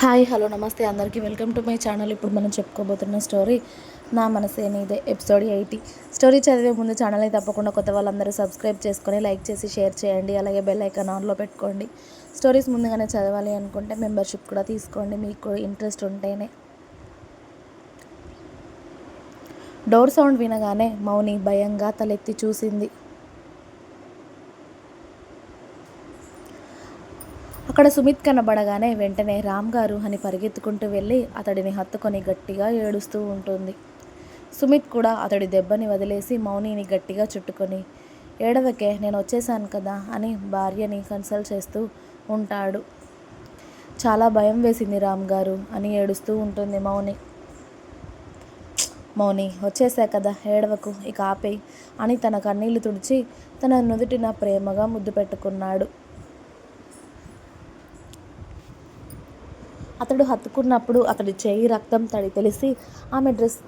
Hi hello నమస్తే. అందరికీ welcome to my channel. ఇప్పుడు మనం చెప్పుకోబోతున్న స్టోరీ నా మనసే నీదే ఎపిసోడ్ ఎయిటీ. స్టోరీ చదివే ముందు ఛానల్ని తప్పకుండా కొత్త వాళ్ళందరూ సబ్స్క్రైబ్ చేసుకొని లైక్ చేసి షేర్ చేయండి. అలాగే బెల్ ఐకాన్ ఆన్లో పెట్టుకోండి. స్టోరీస్ ముందుగానే చదవాలి అనుకుంటే మెంబర్షిప్ కూడా తీసుకోండి. మీకు ఇంట్రెస్ట్ ఉంటేనే. డోర్ సౌండ్ వినగానే మౌని భయంగా తలెత్తి చూసింది. అక్కడ సుమిత్ కనబడగానే వెంటనే రామ్ గారు అని పరిగెత్తుకుంటూ వెళ్ళి అతడిని హత్తుకొని గట్టిగా ఏడుస్తూ ఉంటుంది. సుమిత్ కూడా అతడి దెబ్బని వదిలేసి మౌనిని గట్టిగా చుట్టుకొని ఏడవకే నేను వచ్చేసాను కదా అని భార్యని కన్సల్ట్ చేస్తూ ఉంటాడు. చాలా భయం వేసింది రామ్ గారు అని ఏడుస్తూ ఉంటుంది మౌని. మౌని వచ్చేసా కదా ఏడవకు ఇక ఆపేయి అని తన కన్నీళ్ళు తుడిచి తన నుదుటిన ప్రేమగా ముద్దు పెట్టుకున్నాడు. అతడు హత్తుకున్నప్పుడు అతడి చేయి రక్తం తడి తెలిసి ఆమె డ్రెస్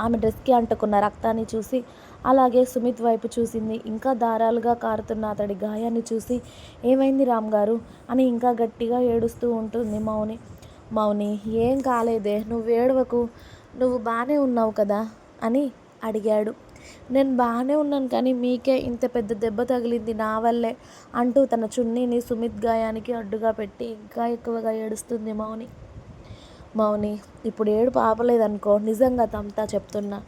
ఆమె డ్రెస్కి అంటుకున్న రక్తాన్ని చూసి అలాగే సుమిత్ వైపు చూసింది. ఇంకా దారాలుగా కారుతున్న అతడి గాయాన్ని చూసి ఏమైంది రామ్ గారు? అని ఇంకా గట్టిగా ఏడుస్తూ ఉంటుంది మౌని. మౌని ఏం కాలేదే? నువ్వు ఏడవకు నువ్వు బాగానే ఉన్నావు కదా? అని అడిగాడు. నేను బాగానే ఉన్నాను కానీ మీకే ఇంత పెద్ద దెబ్బ తగిలింది నా వల్లే అంటూ తన చున్నీని సుమిత్ గాయానికి అడ్డుగా పెట్టి ఇంకా ఎక్కువగా ఏడుస్తుంది మౌని. మౌని ఇప్పుడు ఏడు పాపలేదనుకో నిజంగా తమతా చెప్తున్నా.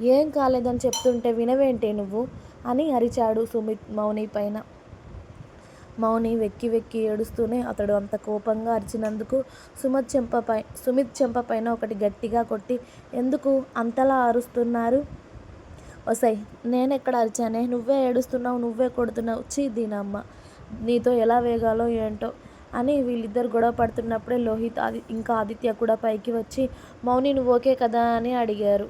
ఏం కాలేదని చెప్తుంటే వినవేంటి నువ్వు? అని అరిచాడు సుమిత్ మౌని పైన. మౌని వెక్కి వెక్కి ఏడుస్తూనే అతడు అంత కోపంగా అరిచినందుకు సుమత్ చెంపపై సుమిత్ చెంపపైన ఒకటి గట్టిగా కొట్టి ఎందుకు అంతలా అరుస్తున్నారు? వస్తాయి నేను ఎక్కడ అరిచానే నువ్వే ఏడుస్తున్నావు నువ్వే కొడుతున్నావు. చీ దీనమ్మ నీతో ఎలా వేగాలో ఏంటో అని వీళ్ళిద్దరు గొడవ పడుతున్నప్పుడే లోహిత్ ఆది ఇంకా ఆదిత్య కూడా పైకి వచ్చి మౌని నువ్వు ఓకే కదా అని అడిగారు.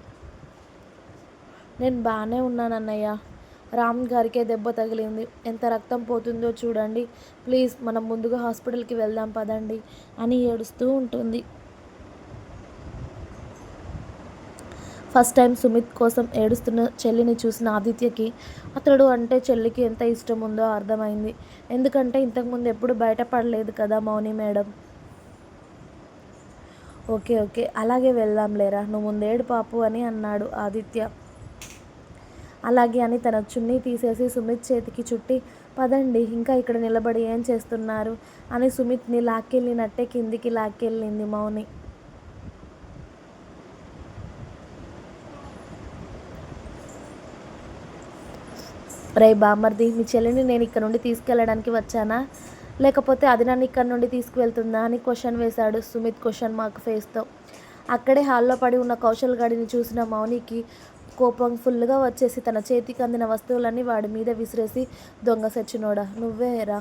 నేను బాగానే ఉన్నాను అన్నయ్య. రామ్ గారికే దెబ్బ తగిలింది. ఎంత రక్తం పోతుందో చూడండి. ప్లీజ్ మనం ముందుగా హాస్పిటల్కి వెళ్దాం పదండి అని ఏడుస్తూ ఉంటుంది. ఫస్ట్ టైం సుమిత్ కోసం ఏడుస్తున్న చెల్లిని చూసిన ఆదిత్యకి అతడు అంటే చెల్లికి ఎంత ఇష్టం ఉందో అర్థమైంది. ఎందుకంటే ఇంతకుముందు ఎప్పుడు బయటపడలేదు కదా మౌని మేడం? ఓకే ఓకే అలాగే వెళ్దాం లేరా? నువ్వు ముందేడు పాపు అని అన్నాడు ఆదిత్య. అలాగే అని తన చున్నీ తీసేసి సుమిత్ చేతికి చుట్టి పదండి ఇంకా ఇక్కడ నిలబడి ఏం చేస్తున్నారు? అని సుమిత్ని లాక్కెళ్ళినట్టే కిందికి లాక్కెళ్ళింది మౌని. రే బామర్ది మీ చెల్లిని నేను ఇక్కడ నుండి తీసుకెళ్ళడానికి వచ్చానా? లేకపోతే అది నన్ను ఇక్కడ నుండి తీసుకువెళ్తుందా అని క్వశ్చన్ వేశాడు సుమిత్ క్వశ్చన్ మార్క్ ఫేస్తో. అక్కడే హాల్లో పడి ఉన్న కౌశల్ గాడిని చూసిన మౌనికి కోపం ఫుల్గా వచ్చేసి తన చేతికి అందిన వస్తువులన్నీ వాడి మీద విసిరేసి దొంగ సచ్చినోడా. నువ్వే రా.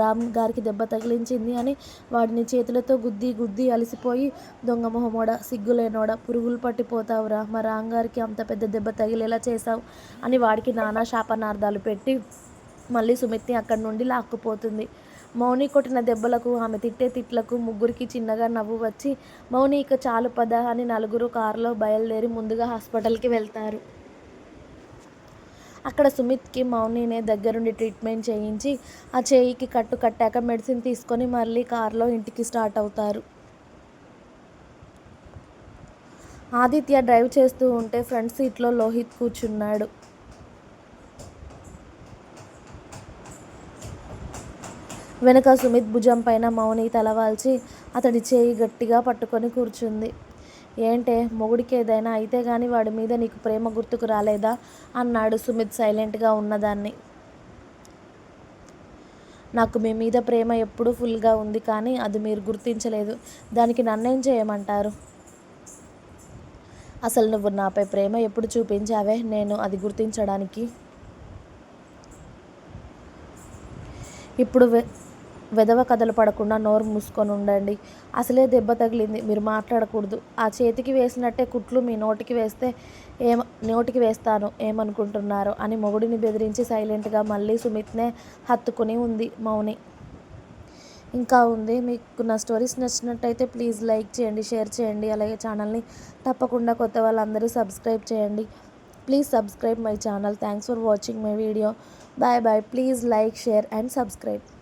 రామ్ గారికి దెబ్బ తగిలించింది అని వాడిని చేతులతో గుద్ది గుద్ది అలసిపోయి దొంగ మొహమోడ సిగ్గులేనోడ పురుగులు పట్టిపోతావురా మా రామ్ గారికి అంత పెద్ద దెబ్బ తగిలేలా చేశావు అని వాడికి నానా శాపనార్థాలు పెట్టి మళ్ళీ సుమిత్ని అక్కడి నుండి లాక్కుపోతుంది. మౌని కొట్టిన దెబ్బలకు ఆమె తిట్టే తిట్లకు ముగ్గురికి చిన్నగా నవ్వు వచ్చి మౌని ఇక చాలు పద అని నలుగురు కారులో బయలుదేరి ముందుగా హాస్పిటల్కి వెళ్తారు. అక్కడ సుమిత్కి మౌనినే దగ్గరుండి ట్రీట్మెంట్ చేయించి ఆ చేయికి కట్టు కట్టాక మెడిసిన్ తీసుకొని మళ్ళీ కారులో ఇంటికి స్టార్ట్ అవుతారు. ఆదిత్య డ్రైవ్ చేస్తూ ఉంటే ఫ్రంట్ సీట్లో లోహిత్ కూర్చున్నాడు. వెనక సుమిత్ భుజం పైన మౌని తలవాల్చి అతడి చేయి గట్టిగా పట్టుకొని కూర్చుంది. ఏంటే మొగుడికి ఏదైనా అయితే కానీ వాడి మీద నీకు ప్రేమ గుర్తుకు రాలేదా? అన్నాడు సుమిత్ సైలెంట్గా ఉన్నదాన్ని. నాకు మీ మీద ప్రేమ ఎప్పుడూ ఫుల్గా ఉంది కానీ అది మీరు గుర్తించలేదు. దానికి నన్నేం చేయమంటారు? అసలు నువ్వు నాపై ప్రేమ ఎప్పుడు చూపించావే నేను అది గుర్తించడానికి? ఇప్పుడు వెధవ కథలు పడకుండా నోరు మూసుకొని ఉండండి. అసలే దెబ్బ తగిలింది. మీరు మాట్లాడకూడదు. ఆ చేతికి వేసినట్టే కుట్లు మీ నోటికి వేస్తే ఏమ నోటికి వేస్తాను. ఏమనుకుంటున్నారు? అని మొగుడిని బెదిరించి సైలెంట్గా మళ్ళీ సుమిత్నే హత్తుకుని ఉంది మౌని. ఇంకా ఉంది. మీకు నా స్టోరీస్ నచ్చినట్టయితే ప్లీజ్ లైక్ చేయండి షేర్ చేయండి. అలాగే ఛానల్ని తప్పకుండా కొత్త వాళ్ళందరూ సబ్స్క్రైబ్ చేయండి. Please subscribe my channel. Thanks for watching my video. Bye bye. Please like share and subscribe.